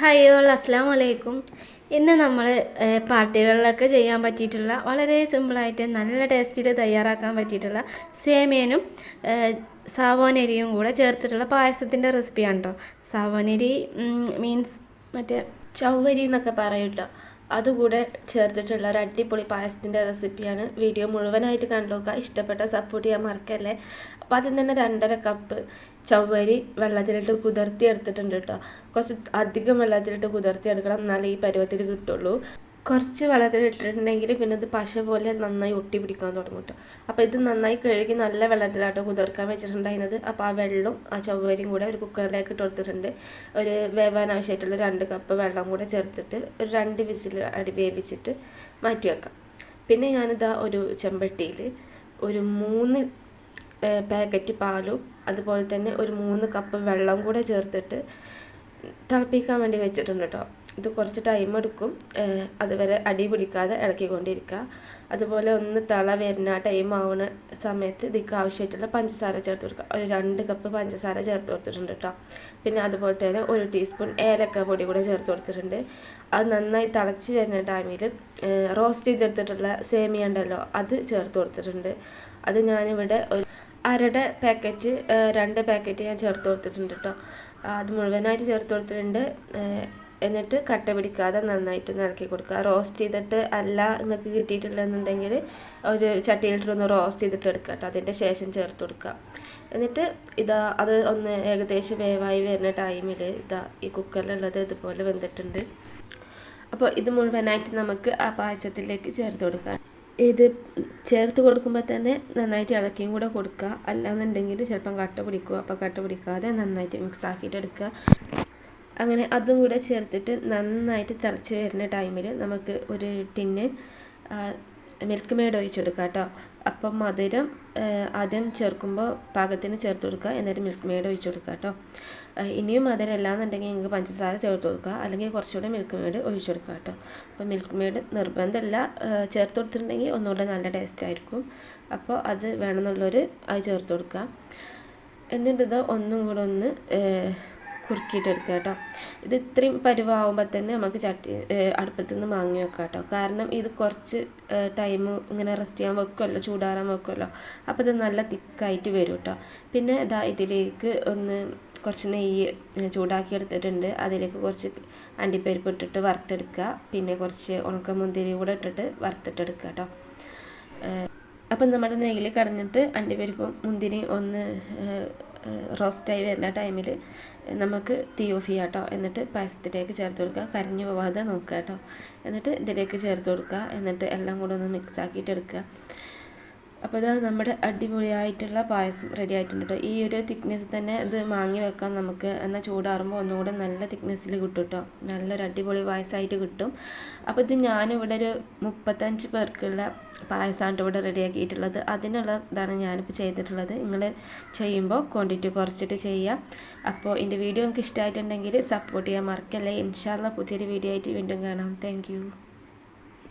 Hi all അസ്സാം വലൈക്കും ഇന്ന് നമ്മൾ പാർട്ടികളിലൊക്കെ ചെയ്യാൻ പറ്റിയിട്ടുള്ള വളരെ സിമ്പിളായിട്ട് നല്ല ടേസ്റ്റിൽ തയ്യാറാക്കാൻ പറ്റിയിട്ടുള്ള സേമിയനും സാവോനരിയും കൂടെ ചേർത്തിട്ടുള്ള പായസത്തിന്റെ റെസിപ്പിയാണ് കേട്ടോ സാവോനരി മീൻസ് മറ്റേ ചൗവരി എന്നൊക്കെ പറയും അതുകൂടെ ചേർത്തിട്ടുള്ള ഒരു അടിപൊളി പായസത്തിന്റെ റെസിപ്പിയാണ്. വീഡിയോ മുഴുവനായിട്ട് കണ്ടു നോക്കുക ഇഷ്ടപ്പെട്ട സപ്പോർട്ട് ചെയ്യാൻ മറക്കല്ലേ. അപ്പോൾ അതിൽ തന്നെ രണ്ടര കപ്പ് ചവ്വരി വെള്ളത്തിലിട്ട് കുതിർത്തി എടുത്തിട്ടുണ്ട് കേട്ടോ കുറച്ച് അധികം വെള്ളത്തിലിട്ട് കുതിർത്തി എടുക്കണം എന്നാലേ ഈ പരുവത്തിൽ കിട്ടുള്ളൂ. കുറച്ച് വെള്ളത്തിൽ ഇട്ടിട്ടുണ്ടെങ്കിൽ പിന്നെ ഇത് പശ പോലെ നന്നായി ഒട്ടി പിടിക്കാൻ തുടങ്ങും കേട്ടോ അപ്പോൾ ഇത് നന്നായി കഴുകി നല്ല വെള്ളത്തിലാട്ടോ കുതിർക്കാൻ വെച്ചിട്ടുണ്ടായിരുന്നത്. അപ്പോൾ ആ വെള്ളവും ആ ചൊവ്വരിയും കൂടെ ഒരു കുക്കറിലേക്ക് ഇട്ട് കൊടുത്തിട്ടുണ്ട്. ഒരു വേവാൻ ആവശ്യമായിട്ടുള്ള രണ്ട് കപ്പ് വെള്ളം കൂടെ ചേർത്തിട്ട് ഒരു രണ്ട് വിസിൽ അടി വേവിച്ചിട്ട് മാറ്റി വെക്കാം. പിന്നെ ഞാനിതാ ഒരു ചെമ്പട്ടിയിൽ ഒരു മൂന്ന് പാക്കറ്റ് പാലും അതുപോലെ തന്നെ ഒരു മൂന്ന് കപ്പ് വെള്ളം കൂടെ ചേർത്തിട്ട് തിളപ്പിക്കാൻ വേണ്ടി വെച്ചിട്ടുണ്ട് കേട്ടോ ഇത് കുറച്ച് ടൈം എടുക്കും. അതുവരെ അടി പിടിക്കാതെ ഇളക്കിക്കൊണ്ടിരിക്കുക അതുപോലെ ഒന്ന് തള വരുന്ന ടൈം ആവുന്ന സമയത്ത് ഇതിക്ക് ആവശ്യമായിട്ടുള്ള പഞ്ചസാര ചേർത്ത് കൊടുക്കുക ഒരു രണ്ട് കപ്പ് പഞ്ചസാര ചേർത്ത് കൊടുത്തിട്ടുണ്ട് കേട്ടോ പിന്നെ അതുപോലെ തന്നെ ഒരു ടീസ്പൂൺ ഏലക്ക പൊടി കൂടെ ചേർത്ത് കൊടുത്തിട്ടുണ്ട്. അത് നന്നായി തിളച്ച് വരുന്ന ടൈമിൽ റോസ്റ്റ് ചെയ്തെടുത്തിട്ടുള്ള സേമിയ ഉണ്ടല്ലോ അത് ചേർത്ത് കൊടുത്തിട്ടുണ്ട്. അത് ഞാനിവിടെ ഒരു അരയുടെ പാക്കറ്റ് രണ്ട് പാക്കറ്റ് ഞാൻ ചേർത്ത് കൊടുത്തിട്ടുണ്ട് കേട്ടോ അത് മുഴുവനായിട്ട് ചേർത്ത് കൊടുത്തിട്ടുണ്ട്. എന്നിട്ട് കട്ട പിടിക്കാതെ നന്നായിട്ട് ഇളക്കി കൊടുക്കുക. റോസ്റ്റ് ചെയ്തിട്ട് അല്ല നിങ്ങൾക്ക് കിട്ടിയിട്ടില്ലെന്നുണ്ടെങ്കിൽ ഒരു ചട്ടിയിലിട്ടൊന്ന് റോസ്റ്റ് ചെയ്തിട്ട് എടുക്കുക കേട്ടോ. അതിന്റെ ശേഷം ചേർത്ത് കൊടുക്കുക. എന്നിട്ട് ഇതാ അത് ഒന്ന് ഏകദേശം വേവായി വരുന്ന ടൈമിൽ ഇതാ ഈ കുക്കറിലുള്ളത് ഇതുപോലെ വെന്തിട്ടുണ്ട്. അപ്പോൾ ഇത് മുഴുവനായിട്ട് നമുക്ക് ആ പായസത്തിലേക്ക് ചേർത്ത് കൊടുക്കാം. ഇത് ചേർത്ത് കൊടുക്കുമ്പോൾ തന്നെ നന്നായിട്ട് ഇളക്കിയും കൂടെ കൊടുക്കുക. അല്ലാന്നുണ്ടെങ്കിൽ ചിലപ്പം കട്ട പിടിക്കുക അപ്പോൾ കട്ട പിടിക്കാതെ നന്നായിട്ട് മിക്സ് ആക്കിയിട്ട് എടുക്കുക. അങ്ങനെ അതും കൂടെ ചേർത്തിട്ട് നന്നായിട്ട് തിളച്ച് വരുന്ന ടൈമിൽ നമുക്ക് ഒരു ടിന്ന് മിൽക്ക് മെയ്ഡ് ഒഴിച്ചെടുക്കുക കേട്ടോ അപ്പം മധുരം ആദ്യം ചേർക്കുമ്പോൾ പാകത്തിന് ചേർത്ത് കൊടുക്കുക. എന്നിട്ട് മിൽക്ക് മെയ്ഡ് ഒഴിച്ചു കൊടുക്കുക കേട്ടോ ഇനിയും മധുരം അല്ലാന്നുണ്ടെങ്കിൽ നിങ്ങൾക്ക് പഞ്ചസാര ചേർത്ത് കൊടുക്കുക. അല്ലെങ്കിൽ കുറച്ചുകൂടെ മിൽക്ക് മെയ്ഡ് ഒഴിച്ചു കൊടുക്കുക കേട്ടോ അപ്പോൾ മിൽക്ക് മെയ്ഡ് നിർബന്ധമല്ല ചേർത്ത് കൊടുത്തിട്ടുണ്ടെങ്കിൽ ഒന്നുകൂടെ നല്ല ടേസ്റ്റ് ആയിരിക്കും. അപ്പോൾ അത് വേണമെന്നുള്ളവർ അത് ചേർത്ത് കൊടുക്കുക. എന്നിട്ട് ഒന്നും കൂടെ ഒന്ന് കുറുക്കിയിട്ടെടുക്കുക കേട്ടോ ഇത് ഇത്രയും പരുവാകുമ്പോൾ തന്നെ നമുക്ക് ചട്ടി അടുപ്പത്തു നിന്ന് വാങ്ങി വെക്കാം കേട്ടോ കാരണം ഇത് കുറച്ച് ടൈം ഇങ്ങനെ റെസ്റ്റ് ചെയ്യാൻ വെക്കുമല്ലോ ചൂടാറാൻ വെക്കുമല്ലോ അപ്പോൾ ഇത് നല്ല തിക്കായിട്ട് വരും കേട്ടോ പിന്നെ ഇതാ ഇതിലേക്ക് ഒന്ന് കുറച്ച് നെയ്യ് ചൂടാക്കി എടുത്തിട്ടുണ്ട് അതിലേക്ക് കുറച്ച് അണ്ടിപ്പരിപ്പ് ഇട്ടിട്ട് വറുത്തെടുക്കുക. പിന്നെ കുറച്ച് ഉണക്കമുന്തിരി കൂടെ ഇട്ടിട്ട് വറുത്തിട്ടെടുക്കുക കേട്ടോ അപ്പം നമ്മുടെ നെയ്യിൽ കടഞ്ഞിട്ട് അണ്ടിപ്പരിപ്പും മുന്തിരി ഒന്ന് റോസ്റ്റായി വരുന്ന ടൈമിൽ നമുക്ക് തീ ഓഫ് ചെയ്യാം കേട്ടോ എന്നിട്ട് പായസത്തിലേക്ക് ചേർത്ത് കൊടുക്കുക. കരിഞ്ഞു പോവാതെ നോക്കുക കേട്ടോ എന്നിട്ട് ഇതിലേക്ക് ചേർത്ത് കൊടുക്കുക. എന്നിട്ട് എല്ലാം കൂടെ ഒന്ന് മിക്സ് ആക്കിയിട്ട് എടുക്കുക. അപ്പോൾ ഇതാ നമ്മുടെ അടിപൊളിയായിട്ടുള്ള പായസം റെഡി ആയിട്ടുണ്ട് ഈ ഒരു തിക്നെസ് തന്നെ ഇത് മാങ്ങി വെക്കാം നമുക്ക്. എന്നാൽ ചൂടാറുമ്പോൾ ഒന്നുകൂടെ നല്ല തിക്നെസ്സിൽ കിട്ടും കേട്ടോ നല്ലൊരു അടിപൊളി പായസമായിട്ട് കിട്ടും. അപ്പോൾ ഇത് ഞാനിവിടെ ഒരു മുപ്പത്തഞ്ച് പേർക്കുള്ള പായസമാണ് ഇവിടെ റെഡിയാക്കിയിട്ടുള്ളത്. അതിനുള്ള ഇതാണ് ഞാനിപ്പോൾ ചെയ്തിട്ടുള്ളത്. നിങ്ങൾ ചെയ്യുമ്പോൾ ക്വാണ്ടിറ്റി കുറച്ചിട്ട് ചെയ്യുക അപ്പോൾ എന്റെ വീഡിയോ നിങ്ങൾക്ക് ഇഷ്ടമായിട്ടുണ്ടെങ്കിൽ സപ്പോർട്ട് ചെയ്യാൻ മറക്കല്ലേ. ഇൻഷാല്ല പുതിയൊരു വീഡിയോ ആയിട്ട് വീണ്ടും കാണാം. താങ്ക്